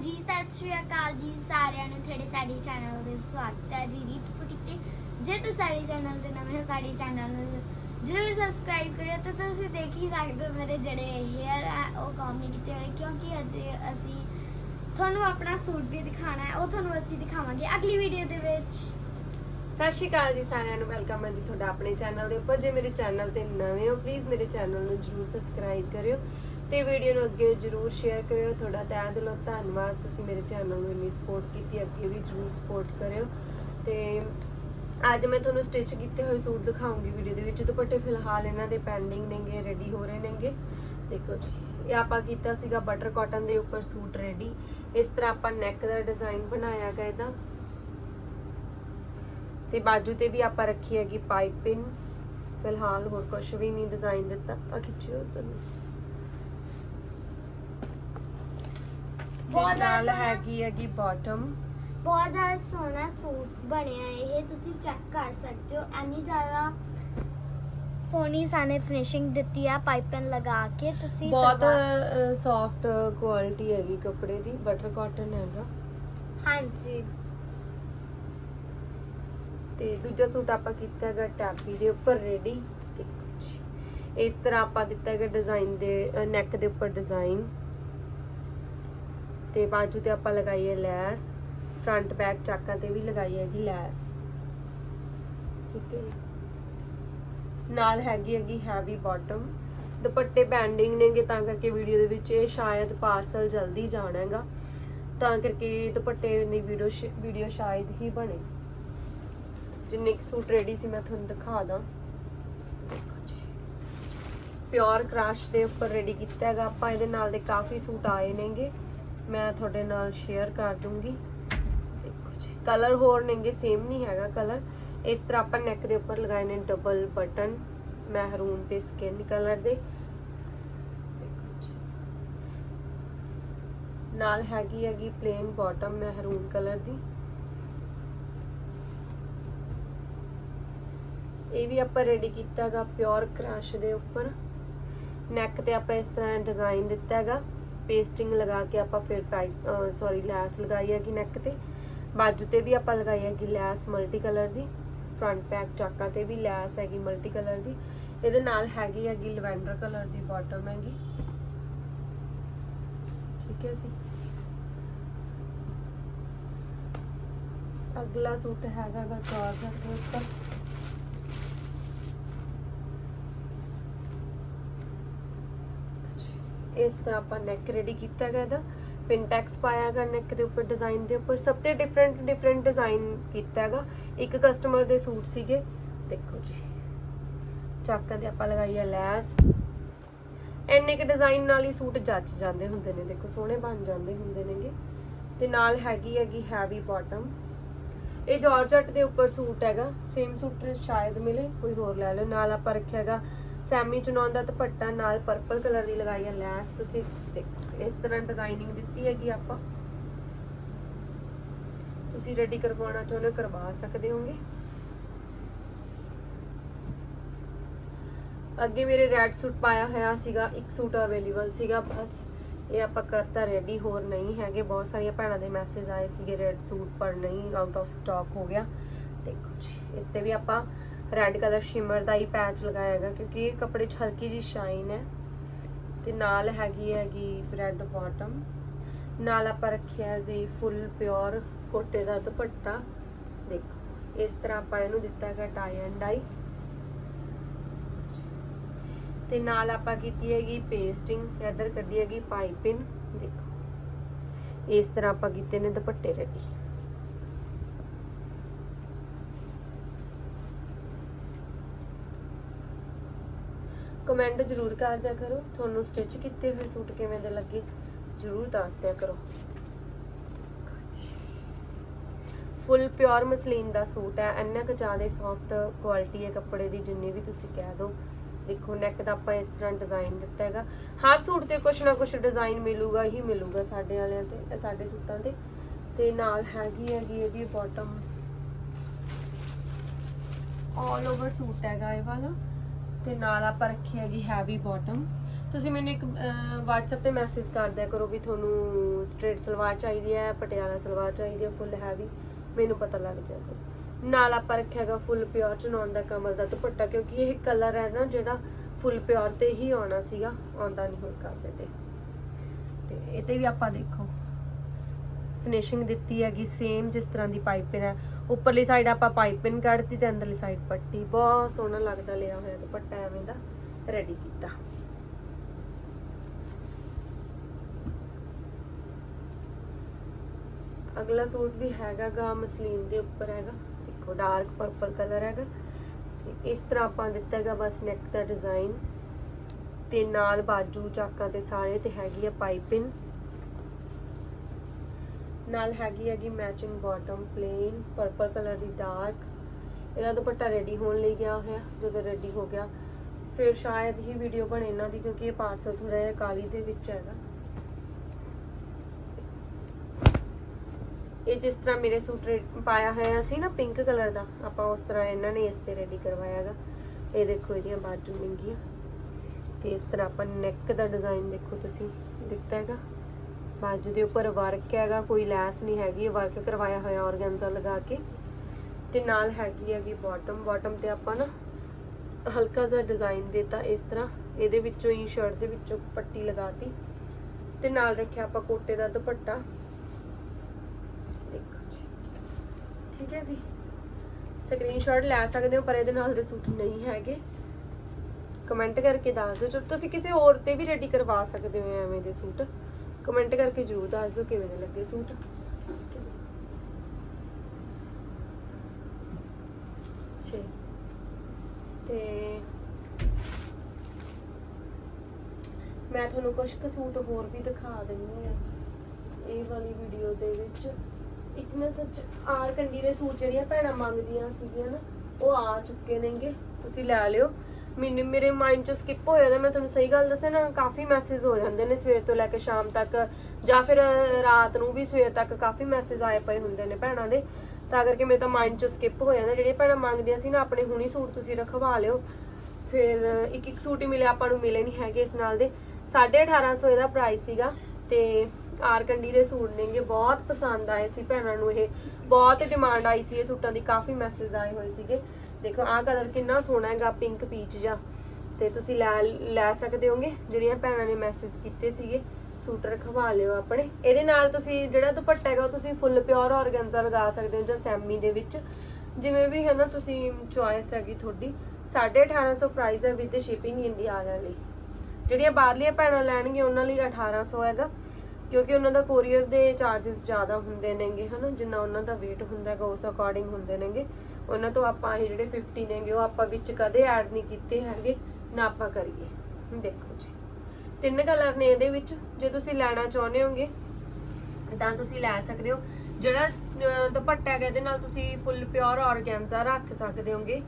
ਹਾਂਜੀ ਸਤਿ ਸ਼੍ਰੀ ਅਕਾਲ ਜੀ, ਸਾਰਿਆਂ ਨੂੰ ਤੁਹਾਡੇ ਸਾਡੇ ਚੈਨਲ ਦੇ ਸਵਾਗਤ ਹੈ ਜੀ, ਰੀਪਸ ਬੁਟੀਕ ਤੇ। ਜੇ ਤੁਸੀਂ ਸਾਡੇ ਚੈਨਲ ਤੇ ਨਵੇਂ ਹੋ, ਸਾਡੇ ਚੈਨਲ ਨੂੰ ਜਰੂਰ ਸਬਸਕ੍ਰਾਈਬ ਕਰਿਓ ਤੇ ਤੁਸੀਂ ਦੇਖ ਹੀ ਸਕਦੇ ਹੋ ਮੇਰੇ ਜਿਹੜੇ ਹੇਅਰ ਹੈ ਉਹ ਕੰਮ ਨਹੀਂ ਕੀਤੇ ਹੋਏ, ਕਿਉਂਕਿ ਅੱਜ ਅਸੀਂ ਤੁਹਾਨੂੰ ਆਪਣਾ ਸੂਟ ਵੀ ਦਿਖਾਣਾ ਹੈ, ਉਹ ਤੁਹਾਨੂੰ ਅਸੀਂ ਦਿਖਾਵਾਂਗੇ ਅਗਲੀ ਵੀਡੀਓ ਦੇ ਵਿੱਚ। ਸਤਿ ਸ਼੍ਰੀ ਅਕਾਲ ਜੀ ਸਾਰਿਆਂ ਨੂੰ ਵੈਲਕਮ ਹੈ ਜੀ ਤੁਹਾਡਾ ਆਪਣੇ ਚੈਨਲ ਦੇ ਉੱਪਰ। ਜੇ ਮੇਰੇ ਚੈਨਲ ਤੇ ਨਵੇਂ ਹੋ ਪਲੀਜ਼ ਮੇਰੇ ਚੈਨਲ ਨੂੰ ਜਰੂਰ ਸਬਸਕ੍ਰਾਈਬ ਕਰਿਓ ਤੇ ਵੀਡੀਓ ਨੂੰ ਅੱਗੇ ਜਰੂਰ ਸ਼ੇਅਰ ਕਰਿਓ। ਤੁਹਾਡਾ ਤਹਿ ਦਿਲੋਂ ਧੰਨਵਾਦ, ਤੁਸੀਂ ਮੇਰੇ ਚੈਨਲ ਨੂੰ ਇੰਨੀ ਸਪੋਰਟ ਕੀਤੀ, ਅੱਗੇ ਵੀ ਜਰੂਰ ਸਪੋਰਟ ਕਰਿਓ। ਤੇ ਅੱਜ ਮੈਂ ਤੁਹਾਨੂੰ ਸਟਿਚ ਕੀਤੇ ਹੋਏ ਸੂਟ ਦਿਖਾਉਂਗੀ ਵੀਡੀਓ ਦੇ ਵਿੱਚ, ਦੁਪੱਟੇ ਫਿਲਹਾਲ ਇਹਨਾਂ ਦੇ ਪੈਂਡਿੰਗ ਨੇਗੇ ਰੈਡੀ ਹੋ ਰਹੇ ਨੇਗੇ। ਦੇਖੋ ਜੀ, ਇਹ ਆਪਾਂ ਕੀਤਾ ਸੀਗਾ ਬਟਰ ਕਾਟਨ ਦੇ ਉੱਪਰ ਸੂਟ ਰੈਡੀ ਇਸ ਤਰ੍ਹਾਂ ਆਪਾਂ ਨੈਕ ਦਾ ਡਿਜ਼ਾਈਨ ਬਣਾਇਆ ਗਾ ਇਹਦਾ। ਤੇ ਬਾਜੂ ਤੇ ਵੀ ਆਪਾਂ ਰੱਖੀ ਹੈਗੀ ਪਾਈਪਿੰਗ ਫਿਲਹਾਲ ਹੋਰ ਕੁਝ ਵੀ ਨਹੀਂ ਡਿਜ਼ਾਈਨ ਦਿੱਤਾ। ਆ ਖਿੱਚਿਓ ਤੁਹਾਨੂੰ ਬਹੁਤ ਨਾਲ ਜ਼ਿਆਦਾ ਹੈਗੀ ਹੈਗੀ ਬਾਟਮ ਬਹੁਤ ਜ਼ਿਆਦਾ ਸੋਹਣਾ ਸੂਟ ਬਣਿਆ ਇਹ। ਤੁਸੀਂ ਚੈੱਕ ਕਰ ਸਕਦੇ ਹੋ। ਐਨੀ ਜ਼ਿਆਦਾ ਸੋਹਣੀ ਸਾਨੇ ਫਿਨਿਸ਼ਿੰਗ ਦਿੱਤੀ ਆ ਪਾਈਪਨ ਲਗਾ ਕੇ। ਤੁਸੀਂ ਬਹੁਤ ਸਲਵਾਰ- ਸੌਫਟ ਕੁਆਲਿਟੀ ਹੈਗੀ ਕੱਪੜੇ ਦੀ। ਬਟਰ ਕਾਟਨ ਹੈਗਾ। ਹਾਂਜੀ। ਤੇ ਦੂਜਾ ਸੂਟ ਆਪਾਂ ਕੀਤਾ ਹੈਗਾ ਟੈਪੀ ਦੇ ਉੱਪਰ ਰੈਡੀ ਇਸ ਤਰ੍ਹਾਂ ਆਪਾਂ ਦਿੱਤਾ ਹੈਗਾ ਡਿਜ਼ਾਈਨ ਦੇ ਨੈਕ ਦੇ ਉੱਪਰ ਡਿਜ਼ਾਈਨ ਤੇ ਬਾਜੂ ਤੇ ਆਪਾਂ ਲਗਾਈ ਹੈ ਲੈਸ ਫਰੰਟ ਬੈਕ ਚਾਕਾਂ ਤੇ ਵੀ ਲਗਾਈ ਹੈਗੀ ਲੈਸ। ਠੀਕ ਹੈ ਨਾਲ ਹੈਗੀ ਹੈਗੀ ਹੈਵੀ ਬਾਟਮ ਦੁਪੱਟੇ ਬੈਂਡਿੰਗ ਨੇਗੇ, ਤਾਂ ਕਰਕੇ ਵੀਡੀਓ ਦੇ ਵਿੱਚ ਇਹ ਸ਼ਾਇਦ ਪਾਰਸਲ ਜਲਦੀ ਜਾਣਾ ਹੈਗਾ। ਤਾਂ ਕਰਕੇ ਦੁਪੱਟੇ ਦੀ ਵੀਡੀਓ ਵੀਡੀਓ ਸ਼ਾਇਦ ਹੀ ਬਣੇ। ਜਿੰਨੇ ਕੁ ਸੂਟ ਰੈਡੀ ਸੀ ਮੈਂ ਤੁਹਾਨੂੰ ਦਿਖਾ ਦਾਂ। ਪਿਓਰ ਕ੍ਰਾਸ਼ ਦੇ ਉੱਪਰ ਰੈਡੀ ਕੀਤਾ ਹੈਗਾ। ਆਪਾਂ ਇਹਦੇ ਨਾਲ ਦੇ ਕਾਫੀ ਸੂਟ ਆਏ ਨੇਗੇ। ਮੈਂ ਤੁਹਾਡੇ ਨਾਲ ਸ਼ੇਅਰ ਕਰ ਦੂੰਗੀ। ਦੇਖੋ ਜੀ ਕਲਰ ਹੋਰ ਨੇਗੇ ਸੇਮ ਨਹੀਂ ਹੈਗਾ ਕਲਰ ਇਸ ਤਰ੍ਹਾਂ ਆਪਾਂ ਨੈਕ ਦੇ ਉੱਪਰ ਲਗਾਏ ਨੇ ਡਬਲ ਬਟਨ ਮਹਿਰੂਨ ਤੇ ਸਕਿਨ ਕਲਰ ਦੇ। ਨਾਲ ਹੈਗੀ ਹੈਗੀ ਪਲੇਨ ਬਾਟਮ ਮਹਿਰੂਨ ਕਲਰ ਦੀ। ਇਹ ਵੀ ਆਪਾਂ ਰੈਡੀ ਕੀਤਾ ਹੈਗਾ ਪਿਓਰ ਕ੍ਰਸ਼ ਦੇ ਉੱਪਰ। ਨੈਕ ਤੇ ਆਪਾਂ ਇਸ ਤਰ੍ਹਾਂ ਡਿਜ਼ਾਈਨ ਦਿੱਤਾ ਹੈਗਾ। ਪੇਸਟਿੰਗ ਲਗਾ ਕੇ ਆਪਾਂ ਫਿਰ ਪਾਈਪ ਸੌਰੀ ਲੈਸ ਲਗਾਈ ਹੈਗੀ ਨੈਕ ਤੇ। ਬਾਜੂ ਤੇ ਵੀ ਆਪਾਂ ਲਗਾਈ ਹੈਗੀ ਲੈਸ ਮਲਟੀ ਕਲਰ ਦੀ। ਫਰੰਟ ਪੈਕ ਚਾਕਾਂ ਤੇ ਵੀ ਲੈਸ ਹੈਗੀ ਮਲਟੀ ਕਲਰ ਦੀ। ਇਹਦੇ ਨਾਲ ਹੈਗੀ ਹੈਗੀ ਲਵੈਂਡਰ ਕਲਰ ਦੀ ਬਾਟਮ ਹੈਗੀ। ਠੀਕ ਹੈ ਜੀ। ਅਗਲਾ ਸੂਟ ਹੈਗਾ ਗਾ ਚਾਰ ਦੇ ਉੱਪਰ। ਇਸ ਤਰ੍ਹਾਂ ਆਪਾਂ ਨੈਕ ਰੈਡੀ ਕੀਤਾ ਹੈਗਾ ਇਹਦਾ ਪਿੰਟੈਕਸ ਪਾਇਆ ਹੈਗਾ ਨੈਕ ਦੇ ਉੱਪਰ ਡਿਜ਼ਾਈਨ ਦੇ ਉੱਪਰ, ਸਭ ਤੇ ਡਿਫਰੈਂਟ ਡਿਫਰੈਂਟ ਡਿਜ਼ਾਈਨ ਕੀਤਾ ਹੈਗਾ। ਇੱਕ ਕਸਟਮਰ ਦੇ ਸੂਟ ਸੀਗੇ। ਦੇਖੋ ਜੀ, ਚਾਕਾਂ ਦੇ ਆਪਾਂ ਲਗਾਈ ਹੈ ਲੈਸ। ਇੰਨੇ ਕੇ ਡਿਜ਼ਾਈਨ ਨਾਲ ਹੀ ਸੂਟ ਜੱਜ ਜਾਂਦੇ ਹੁੰਦੇ ਨੇ। ਦੇਖੋ, ਸੋਹਣੇ ਬਣ ਜਾਂਦੇ ਹੁੰਦੇ ਨੇਗੇ। ਤੇ ਨਾਲ ਹੈਗੀ ਹੈਗੀ ਹੈਵੀ ਬਾਟਮ ਇਹ ਜਾਰਜਟ ਦੇ ਉੱਪਰ ਸੂਟ ਹੈਗਾ। ਸੇਮ ਸੂਟ ਸ਼ਾਇਦ ਮਿਲੇ, ਕੋਈ ਹੋਰ ਲੈ ਲਓ। ਨਾਲ ਆਪਾਂ ਰੱਖਿਆ ਹੈਗਾ ਸੈਮੀ ਚੁਣਾਉਣ ਦਾ ਦੁਪੱਟਾ ਨਾਲ ਪਰਪਲ ਕਲਰ ਦੀ ਲਗਾਈ ਹੈ ਲੈਸ, ਤੁਸੀਂ ਇਸ ਤਰ੍ਹਾਂ ਡਿਜ਼ਾਈਨਿੰਗ ਦਿੱਤੀ ਹੈਗੀ ਆਪਾਂ। ਤੁਸੀਂ ਰੈਡੀ ਕਰਵਾਉਣਾ ਚਾਹੁੰਦੇ ਕਰਵਾ ਸਕਦੇ ਹੋਗੇ। ਅੱਗੇ ਮੇਰੇ ਰੈਡ ਸੂਟ ਪਾਇਆ ਹੋਇਆ ਸੀਗਾ, ਇੱਕ ਸੂਟ ਅਵੇਲੇਬਲ ਸੀਗਾ, ਬਸ। ਇਹ ਆਪਾਂ ਕਰਤਾ ਰੈਡੀ ਹੋਰ ਨਹੀਂ ਹੈਗੇ, ਬਹੁਤ ਸਾਰੀਆਂ ਭੈਣਾਂ ਦੇ ਮੈਸੇਜ ਆਏ ਸੀਗੇ ਰੈਡ ਸੂਟ ਪਰ ਨਹੀਂ ਆਊਟ ਆਫ ਸਟਾਕ ਹੋ ਗਿਆ। ਦੇਖੋ ਜੀ ਇਸ ਤੇ ਵੀ ਆਪਾਂ ਰੈੱਡ ਕਲਰ ਸ਼ਿਮਰ ਦਾ ਹੀ ਪੈਚ ਲਗਾਇਆ ਹੈਗਾ, ਕਿਉਂਕਿ ਇਹ ਕੱਪੜੇ 'ਚ ਹਲਕੀ ਜੀ ਸ਼ਾਈਨ ਹੈ। ਤੇ ਨਾਲ ਹੈਗੀ ਹੈਗੀ ਰੈੱਡ ਬਾਟਮ ਨਾਲ ਆਪਾਂ ਰੱਖਿਆ ਜੀ ਫੁੱਲ ਪਿਓਰ ਕੋਟੇ ਦਾ ਦੁਪੱਟਾ। ਦੇਖੋ, ਇਸ ਤਰ੍ਹਾਂ ਆਪਾਂ ਇਹਨੂੰ ਦਿੱਤਾ ਹੈਗਾ ਟਾਈ ਐਂਡ ਡਾਈ ਤੇ ਨਾਲ ਆਪਾਂ ਕੀਤੀ ਹੈਗੀ ਪੇਸਟਿੰਗ ਇੱਧਰ ਕੱਢੀ ਹੈਗੀ ਪਾਈਪਿੰਗ ਦੇਖੋ, ਇਸ ਤਰ੍ਹਾਂ ਆਪਾਂ ਕੀਤੇ ਨੇ ਦੁਪੱਟੇ ਰੈਡੀ ਕਮੈਂਟ ਜ਼ਰੂਰ ਕਰ ਦਿਆ ਕਰੋ। ਤੁਹਾਨੂੰ ਸਟਿਚ ਕੀਤੇ ਹੋਏ ਸੂਟ ਕਿਵੇਂ ਦੇ ਲੱਗੇ, ਜ਼ਰੂਰ ਦੱਸ ਦਿਆ ਕਰੋ। ਫੁੱਲ ਪਿਓਰ ਮਸਲੀਨ ਦਾ ਸੂਟ ਹੈ। ਇੰਨਾ ਕੁ ਜ਼ਿਆਦਾ ਸੌਫਟ ਕੁਆਲਿਟੀ ਹੈ ਕੱਪੜੇ ਦੀ, ਜਿੰਨੀ ਵੀ ਤੁਸੀਂ ਕਹਿ ਦਿਓ ਦੇਖੋ ਨੈਕ ਦਾ ਆਪਾਂ ਇਸ ਤਰ੍ਹਾਂ ਡਿਜ਼ਾਈਨ ਦਿੱਤਾ ਹੈਗਾ। ਹਰ ਸੂਟ ਤੇ ਕੁਛ ਨਾ ਕੁਛ ਡਿਜ਼ਾਈਨ ਮਿਲੂਗਾ, ਹੀ ਮਿਲੂਗਾ ਸਾਡੇ ਵਾਲਿਆਂ ਤੇ ਸਾਡੇ ਸੂਟਾਂ ਤੇ। ਤੇ ਨਾਲ ਹੈਗੀ ਹੈਗੀ ਇਹਦੀ ਬਾਟਮ ਆਲ ਓਵਰ ਸੂਟ ਹੈਗਾ ਇਹ ਵਾਲਾ। ਤੇ ਨਾਲ ਆਪਾਂ ਰੱਖੀ ਹੈਗੀ ਹੈਵੀ ਬਾਟਮ ਤੁਸੀਂ ਮੈਨੂੰ ਇੱਕ ਅਹ, WhatsApp ਤੇ ਮੈਸੇਜ ਕਰ ਦਿਆ ਕਰੋ ਵੀ ਤੁਹਾਨੂੰ ਸਟ੍ਰੇਟ ਸਲਵਾਰ ਚਾਹੀਦੀ ਹੈ ਪਟਿਆਲਾ ਸਲਵਾਰ ਚਾਹੀਦੀ ਹੈ ਫੁੱਲ ਹੈਵੀ ਮੈਨੂੰ ਪਤਾ ਲੱਗ ਜਾਏਗਾ। ਨਾਲ ਆਪਾਂ ਰੱਖਿਆਗਾ ਫੁੱਲ ਪਿਓਰ ਚਨੌਨ ਦਾ ਕਮਲ ਦਾ ਦੁਪੱਟਾ ਕਿਉਂਕਿ ਇਹ ਕਲਰ ਹੈ ਨਾ ਜਿਹੜਾ ਫੁੱਲ ਪਿਓਰ ਤੇ ਹੀ ਆਉਣਾ ਸੀਗਾ ਆਉਂਦਾ ਨਹੀਂ ਹੋਰ ਕਾਸੇ ਤੇ। ਤੇ ਇਹ ਤੇ ਵੀ ਆਪਾਂ ਦੇਖੋ। ਫਿਨਿਸ਼ਿੰਗ ਦਿੱਤੀ ਹੈਗੀ ਸੇਮ ਜਿਸ ਤਰ੍ਹਾਂ ਦੀ ਪਾਈਪਿੰਗ ਹੈ। ਉੱਪਰਲੀ ਸਾਈਡ ਆਪਾਂ ਪਾਈਪਿੰਗ ਕੱਢਤੀ ਤੇ ਅੰਦਰਲੀ ਸਾਈਡ ਪੱਟੀ। ਬਹੁਤ ਸੋਹਣਾ ਲੱਗਦਾ ਲਿਆ ਹੋਇਆ ਦੁਪੱਟਾ, ਐਵੇਂ ਦਾ ਰੈਡੀ ਕੀਤਾ। ਅਗਲਾ ਸੂਟ ਵੀ ਹੈਗਾਗਾ ਮਸਲੀਨ ਦੇ ਉੱਪਰ ਹੈਗਾ। ਦੇਖੋ ਡਾਰਕ ਪਰਪਲ ਕਲਰ ਹੈਗਾ। ਤੇ ਇਸ ਤਰ੍ਹਾਂ ਆਪਾਂ ਦਿੱਤਾ ਹੈਗਾ ਬਸ ਨੈਕ ਦਾ ਡਿਜ਼ਾਈਨ ਤੇ ਨਾਲ ਬਾਜੂ ਚਾਕਾਂ ਤੇ ਸਾਰੇ ਤੇ ਹੈਗੀ ਆ ਪਾਈਪਿੰਗ ਨਾਲ ਹੈਗੀ ਹੈਗੀ matching bottom plain purple colour ਦੀ ਡਾਰਕ ਇਹਦਾ ਦੁਪੱਟਾ ਰੈਡੀ ਹੋਣ ਲਈ ਗਿਆ ਹੋਇਆ, ਜਦੋਂ ਰੈਡੀ ਹੋ ਗਿਆ। ਫਿਰ ਸ਼ਾਇਦ ਹੀ ਵੀਡੀਓ ਬਣੇ ਇਹਨਾਂ ਦੀ, ਕਿਉਂਕਿ ਇਹ ਪਾਰਸਲ ਥੋੜਾ ਜਿਹਾ ਕਾਲੀ ਦੇ ਵਿੱਚ ਹੈਗਾ। ਇਹ ਜਿਸ ਤਰ੍ਹਾਂ ਮੇਰੇ ਸੂਟ ਪਾਇਆ ਹੋਇਆ ਸੀ ਨਾ ਪਿੰਕ ਕਲਰ ਦਾ, ਆਪਾਂ ਉਸ ਤਰ੍ਹਾਂ ਇਹਨਾਂ ਨੇ ਇਸ ਤੇ ਰੈਡੀ ਕਰਵਾਇਆ ਹੈਗਾ। ਇਹ ਦੇਖੋ ਇਹਦੀਆਂ ਬਾਜੂ ਮਹਿੰਗੀਆਂ ਤੇ ਇਸ ਤਰ੍ਹਾਂ ਆਪਾਂ ਨੈਕ ਦਾ ਡਿਜ਼ਾਈਨ ਦੇਖੋ ਤੁਸੀਂ, ਦਿੱਤਾ ਹੈਗਾ। ਬਾਜੂ ਦੇ ਉੱਪਰ ਵਰਕ ਹੈਗਾ, ਕੋਈ ਲੈਸ ਨਹੀਂ ਹੈਗੀ ਵਰਕ ਕਰਵਾਇਆ ਹੋਇਆ ਔਰਗੈਂਜ਼ਾ ਲਗਾ ਕੇ। ਤੇ ਨਾਲ ਹੈਗੀ ਹੈਗੀ ਬਾਟਮ ਬਾਟਮ ਤੇ ਆਪਾਂ ਨਾ ਹਲਕਾ ਜਿਹਾ ਡਿਜ਼ਾਈਨ ਦਿੱਤਾ ਇਸ ਤਰ੍ਹਾਂ, ਇਹਦੇ ਵਿੱਚੋਂ ਹੀ ਸ਼ਰਟ ਦੇ ਵਿੱਚੋਂ ਪੱਟੀ ਲਗਾਤੀ। ਤੇ ਨਾਲ ਰੱਖਿਆ ਆਪਾਂ ਕੋਟੇ ਦਾ ਦੁਪੱਟਾ। ਦੇਖੋ ਜੀ। ਠੀਕ ਹੈ ਜੀ। ਸਕਰੀਨਸ਼ਾਟ ਲੈ ਸਕਦੇ ਹੋ, ਪਰ ਇਹਦੇ ਨਾਲ ਦੇ ਸੂਟ ਨਹੀਂ ਹੈਗੇ। ਕਮੈਂਟ ਕਰਕੇ ਦੱਸ ਦਿਓ ਜੇ ਤੁਸੀਂ ਕਿਸੇ ਹੋਰ ਤੇ ਵੀ ਰੈਡੀ ਕਰਵਾ ਸਕਦੇ ਹੋ ਐਵੇਂ ਦੇ ਸੂਟ। ਕਮੈਂਟ ਕਰਕੇ ਜਰੂਰ ਦੱਸ ਦਿਓ ਕਿਵੇਂ ਦੇ ਲੱਗੇ ਸੂਟ। ਠੀਕ ਤੇ ਮੈਂ ਤੁਹਾਨੂੰ ਕੁਝ ਕੁ ਸੂਟ ਹੋਰ ਵੀ ਦਿਖਾ ਦਿੰਦੀ ਹਾਂ। ਇਹ ਵਾਲੀ ਵੀਡੀਓ ਦੇ ਵਿੱਚ। ਇੱਕ ਨਾ ਸੱਚ ਆਰ ਕੰਡੀ ਦੇ ਸੂਟ ਜਿਹੜੀਆਂ ਭੈਣਾਂ ਮੰਗਦੀਆਂ ਸੀਗੀਆਂ ਨਾ, ਉਹ ਆ ਚੁੱਕੇ ਨੇਗੇ। ਤੁਸੀਂ ਲੈ ਲਿਓ। ਮੈਨੂੰ ਮੇਰੇ ਮਾਈਂਡ ਚੋਂ ਸਕਿਪ ਹੋ ਜਾਂਦਾ, ਮੈਂ ਤੁਹਾਨੂੰ ਸਹੀ ਗੱਲ ਦੱਸਾਂ ਨਾ, ਕਾਫੀ ਮੈਸੇਜ ਹੋ ਜਾਂਦੇ ਨੇ ਸਵੇਰ ਤੋਂ ਲੈ ਕੇ ਸ਼ਾਮ ਤੱਕ, ਜਾਂ ਫਿਰ ਰਾਤ ਨੂੰ ਵੀ ਸਵੇਰ ਤੱਕ ਕਾਫੀ ਮੈਸੇਜ ਆਏ ਪਏ ਹੁੰਦੇ ਨੇ ਭੈਣਾਂ ਦੇ, ਤਾਂ ਕਰਕੇ ਮੇਰੇ ਤਾਂ ਮਾਈਂਡ ਚੋਂ ਸਕਿਪ ਹੋ ਜਾਂਦਾ, ਜਿਹੜੀਆਂ ਭੈਣਾਂ ਮੰਗਦੀਆਂ ਸੀ ਨਾ, ਆਪਣੇ ਹੁਣੀ ਸੂਟ ਤੁਸੀਂ ਰਖਵਾ ਲਿਓ, ਫਿਰ ਇੱਕ ਇੱਕ ਸੂਟ ਹੀ ਮਿਲੇ ਆਪਾਂ ਨੂੰ ਮਿਲੇ ਨਹੀਂ ਹੈਗੇ ਇਸ ਨਾਲ ਦੇ 1850 ਇਹਦਾ ਪ੍ਰਾਈਸ ਸੀਗਾ, ਤੇ ਆਰ ਕੰਡੀ ਦੇ ਸੂਟ ਨੇਗੇ ਬਹੁਤ ਪਸੰਦ ਆਏ ਸੀ ਭੈਣਾਂ ਨੂੰ ਇਹ, ਬਹੁਤ ਡਿਮਾਂਡ ਆਈ ਸੀ ਇਹ ਸੂਟਾਂ ਦੀ, ਕਾਫੀ ਮੈਸੇਜ ਆਏ ਹੋਏ ਸੀਗੇ ਦੇਖੋ, ਆਹ ਕਲਰ ਕਿੰਨਾ ਸੋਹਣਾ ਹੈਗਾ ਪਿੰਕ ਪੀਚ ਜਿਹਾ। ਤੇ ਤੁਸੀਂ ਲੈ ਲੈ ਸਕਦੇ ਹੋਗੇ, ਜਿਹੜੀਆਂ ਭੈਣਾਂ ਨੇ ਮੈਸੇਜ ਕੀਤੇ ਸੀਗੇ ਸੂਟ ਰਖਵਾ ਲਿਓ ਆਪਣੇ। ਇਹਦੇ ਨਾਲ ਤੁਸੀਂ ਜਿਹੜਾ ਦੁਪੱਟਾ ਹੈਗਾ, ਉਹ ਤੁਸੀਂ ਫੁੱਲ ਪਿਓਰ ਔਰਗੈਂਜ਼ਾ ਲਗਾ ਸਕਦੇ ਹੋ ਜਾਂ ਸੈਮੀ ਦੇ ਵਿੱਚ। ਜਿਵੇਂ ਵੀ ਹੈ ਨਾ, ਤੁਸੀਂ ਚੁਆਇਸ ਹੈਗੀ ਤੁਹਾਡੀ। 1850 ਪ੍ਰਾਈਸ ਹੈ ਵਿਦ ਸ਼ਿਪਿੰਗ ਇੰਡੀਆ ਵਾਲਿਆਂ ਲਈ। ਜਿਹੜੀਆਂ ਬਾਹਰਲੀਆਂ ਭੈਣਾਂ ਲੈਣਗੇ ਉਹਨਾਂ ਲਈ 1800 ਹੈਗਾ। ਕਿਉਂਕਿ ਉਹਨਾਂ ਦਾ ਕੋਰੀਅਰ ਦੇ ਚਾਰजेस ਜ਼ਿਆਦਾ ਹੁੰਦੇ ਨੇਗੇ ਹਨਾ ਜਿੰਨਾ ਉਹਨਾਂ ਦਾ weight ਹੁੰਦਾ ਹੈਗਾ, ਉਸ ਅਕੋਰਡਿੰਗ ਹੁੰਦੇ ਨੇਗੇ। ਉਹਨਾਂ ਤੋਂ ਆਪਾਂ ਇਹ ਜਿਹੜੇ 50 ਨੇਗੇ ਉਹ ਆਪਾਂ ਵਿੱਚ ਕਦੇ ਐਡ ਨਹੀਂ ਕੀਤੇ ਹੈਗੇ, ਨਾ ਆਪਾਂ ਕਰੀਏ। ਦੇਖੋ ਜੀ। ਤਿੰਨ ਕਲਰ ਨੇ ਇਹਦੇ ਵਿੱਚ, ਜੇ ਤੁਸੀਂ ਲੈਣਾ ਚਾਹੁੰਦੇ ਹੋਗੇ, ਤਾਂ ਤੁਸੀਂ ਲੈ ਸਕਦੇ ਹੋ। ਜਿਹੜਾ ਦੁਪੱਟਾ ਹੈਗਾ, ਇਹਦੇ ਨਾਲ ਤੁਸੀਂ ਫੁੱਲ ਪਿਓਰ ਔਰਗੈਂਜ਼ਾ ਰੱਖ ਸਕਦੇ ਹੋਗੇ।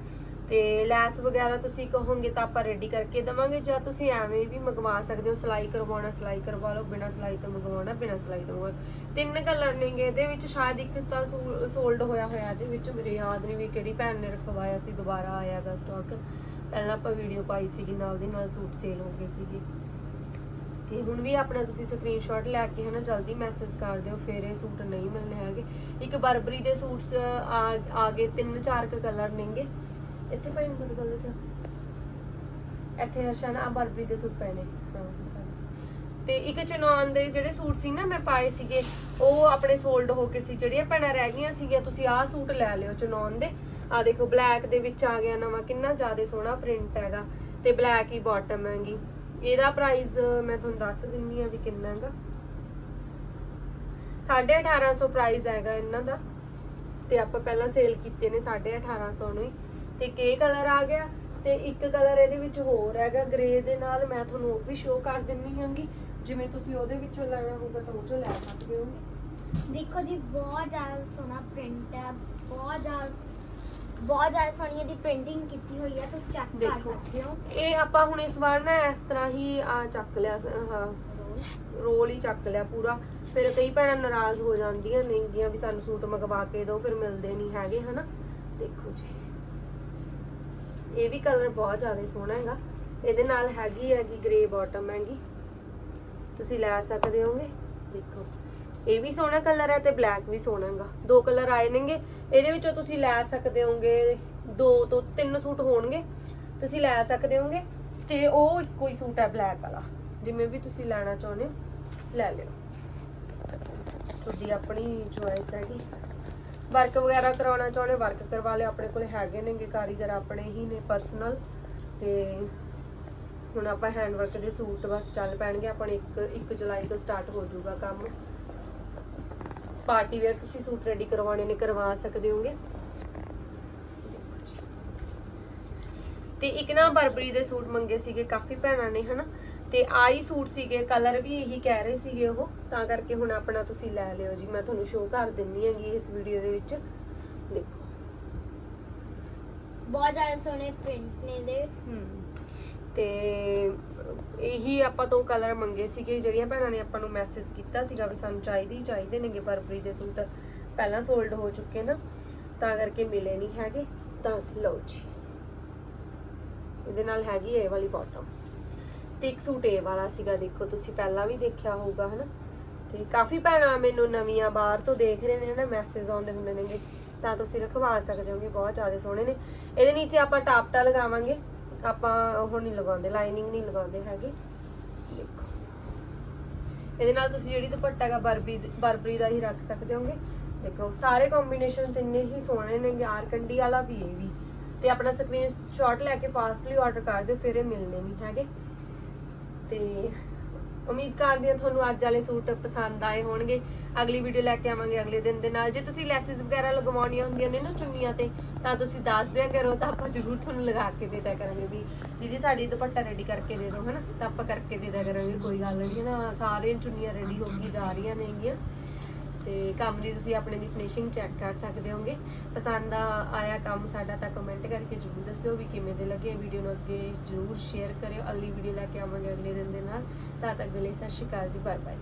ਤੇ ਲੈਸ ਵਗੈਰਾ ਤੁਸੀਂ ਕਹੋਗੇ ਤਾਂ ਆਪਾਂ ਰੈਡੀ ਕਰਕੇ ਦਵਾਂਗੇ, ਜਾਂ ਤੁਸੀਂ ਐਵੇਂ ਵੀ ਮੰਗਵਾ ਸਕਦੇ ਹੋ, ਸਿਲਾਈ ਕਰਵਾਉਣਾ, ਸਿਲਾਈ ਕਰਵਾ ਲਓ, ਬਿਨਾਂ ਸਿਲਾਈ ਤੋਂ ਮੰਗਵਾਉਣਾ, ਬਿਨਾਂ ਸਿਲਾਈ ਤੋਂ ਤਿੰਨ ਕਲਰ ਨੇਗੇ, ਇਹਦੇ ਵਿੱਚ ਸ਼ਾਇਦ ਇੱਕ ਤਾਂ ਸੋਲਡ ਹੋਇਆ ਹੋਇਆ, ਇਹਦੇ ਵਿੱਚ ਮੇਰੇ ਯਾਦ ਨਹੀਂ ਵੀ ਕਿਹੜੀ ਭੈਣ ਨੇ ਰਖਵਾਇਆ ਸੀ, ਦੁਬਾਰਾ ਆਇਆਗਾ ਸਟਾਕ ਪਹਿਲਾਂ ਆਪਾਂ ਵੀਡੀਓ ਪਾਈ ਸੀਗੀ, ਨਾਲ ਦੀ ਨਾਲ ਸੂਟ ਸੇਲ ਹੋ ਗਏ ਸੀਗੇ। ਤੇ ਹੁਣ ਵੀ ਆਪਣਾ ਤੁਸੀਂ ਸਕਰੀਨਸ਼ਾਟ ਲੈ ਕੇ ਹਨਾ, ਜਲਦੀ ਮੈਸੇਜ ਕਰ ਦਿਓ, ਫਿਰ ਇਹ ਸੂਟ ਨਹੀਂ ਮਿਲਨੇ ਹੈਗੇ। ਇੱਕ ਬਰਬਰੀ ਦੇ ਸੂਟਸ, ਆ ਆ ਗਏ ਤਿੰਨ ਚਾਰ ਕ ਕਲਰ ਨੇਗੇ। ਇੱਥੇ ਪਏ ਨੇ ਤੁਹਾਡੇ ਕੋਲ ਦੇਖਿਆ ਇੱਥੇ ਹਰਸ਼ਾਨਾ ਆ ਬਰਬਰੀ ਦੇ ਸੂਟ ਪਏ ਨੇ। ਤੇ ਇੱਕ ਚਨੌਨ ਦੇ ਜਿਹੜੇ ਸੂਟ ਸੀ ਨਾ ਮੈਂ ਪਾਏ ਸੀਗੇ, ਉਹ ਆਪਣੇ ਸੋਲਡ ਹੋ ਕੇ ਸੀ, ਜਿਹੜੀਆਂ ਭੈਣਾਂ ਰਹਿ ਗਈਆਂ ਸੀਗੀਆਂ, ਤੁਸੀਂ ਆਹ ਸੂਟ ਲੈ ਲਿਓ ਚਨੌਨ ਦੇ। ਆ ਦੇਖੋ ਬਲੈਕ ਦੇ ਵਿੱਚ ਆ ਗਿਆ ਨਵਾਂ, ਕਿੰਨਾ ਜ਼ਿਆਦਾ ਸੋਹਣਾ ਪ੍ਰਿੰਟ ਹੈਗਾ। ਤੇ ਬਲੈਕ ਹੀ ਬਾਟਮ ਹੈਗੀ। ਇਹਦਾ ਪ੍ਰਾਈਸ ਮੈਂ ਤੁਹਾਨੂੰ ਦੱਸ ਦਿੰਨੀ ਆ ਵੀ ਕਿੰਨਾ ਹੈਗਾ। 1850 ਪ੍ਰਾਈਸ ਹੈਗਾ ਇਹਨਾਂ ਦਾ। ਤੇ ਆਪਾਂ ਪਹਿਲਾਂ ਸੇਲ ਕੀਤੇ ਨੇ 1850 ਨੂੰ ਹੀ। ਤੇ ਕੇ ਕਲਰ ਆ ਗਿਆ ਤੇ ਇੱਕ ਕਲਰ ਇਹਦੇ ਵਿੱਚ ਹੋਰ ਹੈਗਾ ਗ੍ਰੇ ਦੇ ਨਾਲ ਮੈਂ ਤੁਹਾਨੂੰ ਉਹ ਵੀ ਸ਼ੋਅ ਕਰ ਦਿੰਨੀ ਹਾਂਗੀ। ਜਿਵੇਂ ਤੁਸੀਂ ਉਹਦੇ ਵਿੱਚੋਂ ਲੈਣਾ ਹੋਊਗਾ ਤਾਂ ਉਹ ਚੋਂ ਲੈ ਸਕਦੇ ਹੋਗੇ। ਦੇਖੋ ਜੀ ਬਹੁਤ ਜ਼ਿਆਦਾ ਸੋਹਣਾ ਪ੍ਰਿੰਟ ਹੈ ਬਹੁਤ ਜ਼ਿਆਦਾ ਬਹੁਤ ਜ਼ਿਆਦਾ ਸੋਹਣੀ ਇਹਦੀ ਪ੍ਰਿੰਟਿੰਗ ਕੀਤੀ ਹੋਈ ਹੈ ਤੁਸੀਂ ਚੈੱਕ ਕਰ ਦੇਖੋ। ਸਕਦੇ ਹੋ। ਇਹ ਆਪਾਂ ਹੁਣ ਇਸ ਵਾਰ ਨਾ ਇਸ ਤਰ੍ਹਾਂ ਹੀ ਆ ਚੱਕ ਲਿਆ ਸ- ਹਾਂ ਰੋਲ ਹੀ ਚੱਕ ਲਿਆ ਪੂਰਾ। ਫਿਰ ਕਈ ਭੈਣਾਂ ਨਾਰਾਜ਼ ਹੋ ਜਾਂਦੀਆਂ ਨੇਗੀਆਂ ਵੀ ਸਾਨੂੰ ਸੂਟ ਮੰਗਵਾ ਕੇ ਦਿਓ ਫਿਰ ਮਿਲਦੇ ਨਹੀਂ ਹੈਗੇ ਹਨਾ? ਦੇਖੋ ਜੀ। ਇਹ ਵੀ ਕਲਰ ਬਹੁਤ ਜ਼ਿਆਦਾ ਸੋਹਣਾ ਹੈਗਾ। ਇਹਦੇ ਨਾਲ ਹੈਗੀ ਹੈਗੀ ਗ੍ਰੇ ਬਾਟਮ ਹੈਗੀ। ਤੁਸੀਂ ਲੈ ਸਕਦੇ ਹੋਗੇ। ਦੇਖੋ। ਇਹ ਵੀ ਸੋਹਣਾ ਕਲਰ ਹੈ ਤੇ ਬਲੈਕ ਵੀ ਸੋਹਣਾਗਾ ਦੋ ਕਲਰ ਆਏ ਨੇਗੇ। ਇਹਦੇ ਵਿੱਚੋਂ ਤੁਸੀਂ ਲੈ ਸਕਦੇ ਹੋਗੇ, ਦੋ ਤੋਂ ਤਿੰਨ ਸੂਟ ਹੋਣਗੇ। ਤੁਸੀਂ ਲੈ ਸਕਦੇ ਹੋਗੇ ਤੇ ਉਹ ਇੱਕੋ ਹੀ ਸੂਟ ਹੈ ਬਲੈਕ ਵਾਲਾ। ਜਿਵੇਂ ਵੀ ਤੁਸੀਂ ਲੈਣਾ ਚਾਹੁੰਦੇ ਹੋ, ਲੈ ਲਿਓ। ਤੁਹਾਡੀ ਆਪਣੀ ਚੋਇਸ ਹੈਗੀ। ਵਰਕ ਵਗੈਰਾ ਕਰਾਉਣਾ ਚਾਹੁੰਦੇ ਵਰਕ ਕਰਵਾ ਲਿਓ, ਆਪਣੇ ਕੋਲ ਹੈਗੇ ਨੇਗੇ ਕਾਰੀਗਰ, ਆਪਣੇ ਹੀ ਨੇ ਪਰਸਨਲ ਤੇ ਹੁਣ ਆਪਾਂ ਹੈਂਡ ਵਰਕ ਦੇ ਸੂਟ ਬਸ ਚੱਲ ਪੈਣਗੇ ਆਪਣੇ 1 1 ਜੁਲਾਈ ਤੋਂ ਸਟਾਰਟ ਹੋ ਜਾਊਗਾ ਕੰਮ। ਪਾਰਟੀ ਵੇਅਰ ਤੁਸੀਂ ਸੂਟ ਰੈਡੀ ਕਰਵਾਉਣੇ ਨੇ, ਕਰਵਾ ਸਕਦੇ ਹੋਗੇ? ਤੇ ਇੱਕ ਨਾ ਬਰਬਰੀ ਦੇ ਸੂਟ ਮੰਗੇ ਸੀਗੇ, ਕਾਫੀ ਭੈਣਾਂ ਨੇ, ਹਨਾ? ਤੇ ਆਹੀ ਸੂਟ ਸੀਗੇ ਕਲਰ ਵੀ ਇਹੀ ਕਹਿ ਰਹੇ ਸੀਗੇ ਉਹ ਤਾਂ ਕਰਕੇ ਹੁਣ ਆਪਣਾ ਤੁਸੀਂ ਲੈ ਲਿਓ ਜੀ। ਮੈਂ ਤੁਹਾਨੂੰ ਸ਼ੋਅ ਕਰ ਦਿੰਨੀ ਹੈਗੀ ਇਸ ਵੀਡੀਓ ਦੇ ਵਿੱਚ। ਦੇਖੋ। ਬਹੁਤ ਜ਼ਿਆਦਾ ਸੋਹਣੇ ਪ੍ਰਿੰਟ ਨੇ ਦੇ ਤੇ ਇਹੀ ਆਪਾਂ ਤੋਂ ਕਲਰ ਮੰਗੇ ਸੀਗੇ ਜਿਹੜੀਆਂ ਭੈਣਾਂ ਨੇ ਆਪਾਂ ਨੂੰ ਮੈਸੇਜ ਕੀਤਾ ਸੀਗਾ ਵੀ ਸਾਨੂੰ ਚਾਹੀਦੇ ਹੀ ਚਾਹੀਦੇ ਨੇਗੇ ਬਰਬਰੀ ਦੇ ਸੂਟ। ਪਹਿਲਾਂ ਸੋਲਡ ਹੋ ਚੁੱਕੇ ਨਾ ਤਾਂ ਕਰਕੇ ਮਿਲੇ ਨਹੀਂ ਹੈਗੇ। ਤਾਂ ਲਓ ਜੀ। ਇਹਦੇ ਨਾਲ ਹੈਗੀ ਇਹ ਵਾਲੀ ਬਾਟਮ ਤੇ ਇੱਕ ਸੂਟ ਇਹ ਵਾਲਾ ਸੀਗਾ, ਦੇਖੋ ਤੁਸੀਂ ਪਹਿਲਾਂ ਵੀ ਦੇਖਿਆ ਹੋਊਗਾ, ਹਨਾ? ਤੇ ਕਾਫੀ ਭੈਣਾਂ ਮੈਨੂੰ ਨਵੀਆਂ ਬਾਹਰ ਤੋਂ ਦੇਖ ਰਹੇ ਨੇ ਨਾ ਮੈਸੇਜ ਆਉਂਦੇ ਹੁੰਦੇ ਨੇਗੇ, ਤਾਂ ਤੁਸੀਂ ਰਖਵਾ ਸਕਦੇ ਹੋਗੇ, ਬਹੁਤ ਜ਼ਿਆਦਾ ਸੋਹਣੇ ਨੇ। ਇਹਦੇ ਨੀਚੇ ਆਪਾਂ ਟਾਪਟਾ ਲਗਾਵਾਂਗੇ। ਆਪਾਂ ਉਹ ਨਹੀਂ ਲਗਾਉਂਦੇ ਲਾਈਨਿੰਗ ਨਹੀਂ ਲਗਾਉਂਦੇ ਹੈਗੇ। ਦੇਖੋ। ਇਹਦੇ ਨਾਲ ਤੁਸੀਂ ਜਿਹੜੀ ਦੁਪੱਟਾ ਹੈਗਾ ਬਰਬਰੀ ਬਰਬਰੀ ਦਾ ਹੀ ਰੱਖ ਸਕਦੇ ਹੋਗੇ। ਦੇਖੋ, ਸਾਰੇ ਕੰਬੀਨੇਸ਼ਨ ਇੰਨੇ ਹੀ ਸੋਹਣੇ ਨੇ ਆਰਕੰਡੀ ਵਾਲਾ ਵੀ ਇਹ ਵੀ। ਤੇ ਆਪਣਾ ਸਕਰੀਨ ਸ਼ਾਟ ਲੈ ਕੇ ਫਾਸਟਲੀ ਆਰਡਰ ਕਰ ਦਿਓ, ਫਿਰ ਇਹ ਮਿਲਨੇ ਨਹੀਂ ਹੈਗੇ। ਤੇ ਉਮੀਦ ਕਰਦੀ ਹਾਂ ਤੁਹਾਨੂੰ ਅੱਜ ਵਾਲੇ ਸੂਟ ਪਸੰਦ ਆਏ ਹੋਣਗੇ। ਅਗਲੀ ਵੀਡੀਓ ਲੈ ਕੇ ਆਵਾਂਗੇ ਅਗਲੇ ਦਿਨ ਦੇ ਨਾਲ। ਜੇ ਤੁਸੀਂ ਲੈਸਿਸ ਵਗੈਰਾ ਲਗਵਾਉਣੀਆਂ ਹੁੰਦੀਆਂ ਨੇ ਨਾ ਚੁੰਨੀਆਂ ਤੇ, ਤਾਂ ਤੁਸੀਂ ਦੱਸ ਦਿਆ ਕਰੋ, ਤਾਂ ਆਪਾਂ ਜ਼ਰੂਰ ਤੁਹਾਨੂੰ ਲਗਾ ਕੇ ਦੇ ਦਿਆ ਕਰਾਂਗੇ ਵੀ ਦੀਦੀ ਸਾਡੀ ਦੁਪੱਟਾ ਰੈਡੀ ਕਰਕੇ ਦੇ ਦਿਓ, ਹਨਾ? ਤਾਂ ਆਪਾਂ ਕਰਕੇ ਦੇ ਦਿਆ ਕਰਾਂਗੇ, ਕੋਈ ਗੱਲ ਨਹੀਂ। ਹੈ ਨਾ ਸਾਰੇ ਚੁੰਨੀਆਂ ਰੈਡੀ ਹੋ ਗਈ, ਜਾ ਰਹੀਆਂ ਨੇਗੀਆਂ। ਤੇ ਕੰਮ ਦੀ ਤੁਸੀਂ ਆਪਣੇ ਦੀ ਫਿਨਿਸ਼ਿੰਗ ਚੈੱਕ ਕਰ ਸਕਦੇ ਹੋਗੇ। ਪਸੰਦ ਆਇਆ ਕੰਮ ਸਾਡਾ ਤਾਂ ਕਮੈਂਟ ਕਰਕੇ ਜ਼ਰੂਰ ਦੱਸਿਓ ਵੀ ਕਿਵੇਂ ਦੇ ਲੱਗੇ। ਵੀਡੀਓ ਨੂੰ ਅੱਗੇ ਜ਼ਰੂਰ ਸ਼ੇਅਰ ਕਰਿਓ। ਅਗਲੀ ਵੀਡੀਓ ਲੈ ਕੇ ਆਵਾਂਗੇ ਅਗਲੇ ਦਿਨ ਦੇ ਨਾਲ। ਤਦ ਤੱਕ ਦੇ ਲਈ ਸਤਿ ਸ਼੍ਰੀ ਅਕਾਲ ਜੀ। Bye bye